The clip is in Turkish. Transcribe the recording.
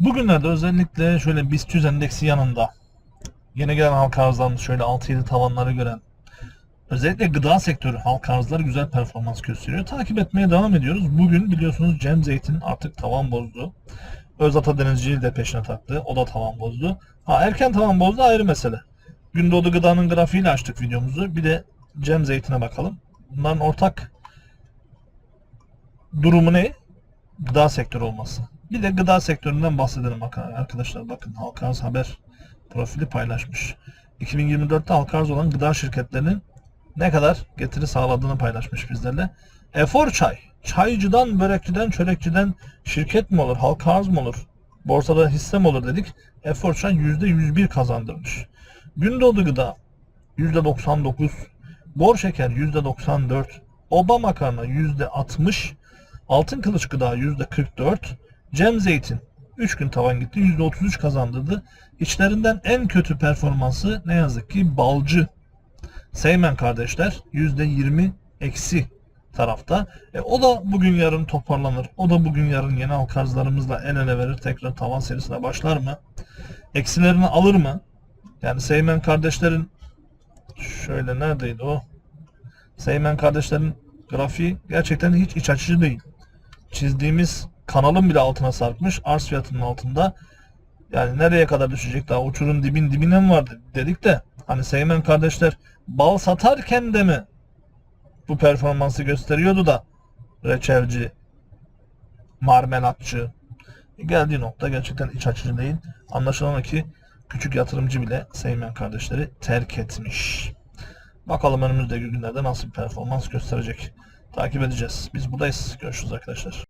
Bugünlerde özellikle şöyle BIST 100 endeksi yanında yeni gelen halka arzlarımız şöyle 6-7 tavanları gören özellikle gıda sektörü halka arzları güzel performans gösteriyor. Takip etmeye devam ediyoruz. Bugün biliyorsunuz Cem Zeytin artık tavan bozdu. Özata Denizci'yi de peşine taktı. O da tavan bozdu. Ha erken tavan bozdu ayrı mesele. Gündoğdu Gıda'nın grafiğiyle açtık videomuzu. Bir de Cem Zeytin'e bakalım. Bunların ortak durumu ne? Gıda sektörü olması. Bir de gıda sektöründen bahsedelim bakın arkadaşlar. Bakın Halka Arz Haber profili paylaşmış. 2024'te halka arz olan gıda şirketlerinin ne kadar getiri sağladığını paylaşmış bizlerle. Efor Çay. Çaycıdan, börekçiden, çörekçiden şirket mi olur, halka arz mı olur, borsada hisse mi olur dedik. Efor Çay %101 kazandırmış. Gündoğdu Gıda %99, Bor Şeker %94, Oba Makarna %60, Altın Kılıç Gıda %44, Cem Zeytin 3 gün tavan gitti %33 kazandırdı. İçlerinden en kötü performansı ne yazık ki Balcı. Seymen kardeşler %20 eksi tarafta. E, o da bugün yarın toparlanır. O da bugün yarın yeni halkarzlarımızla el ele verir. Tekrar tavan serisine başlar mı? Eksilerini alır mı? Yani Seymen kardeşlerin şöyle neredeydi o? Seymen kardeşlerin grafiği gerçekten hiç iç açıcı değil. Çizdiğimiz kanalın bile altına sarkmış. Arz fiyatının altında. Yani nereye kadar düşecek daha uçurum dibin dibine mi vardı dedik de hani Seymen kardeşler bal satarken de mi bu performansı gösteriyordu da reçelci, marmelatçı geldiği nokta gerçekten iç açıcı değil. Anlaşılan ki küçük yatırımcı bile Seymen kardeşleri terk etmiş. Bakalım önümüzdeki günlerde nasıl bir performans gösterecek. Takip edeceğiz. Biz buradayız. Görüşürüz arkadaşlar.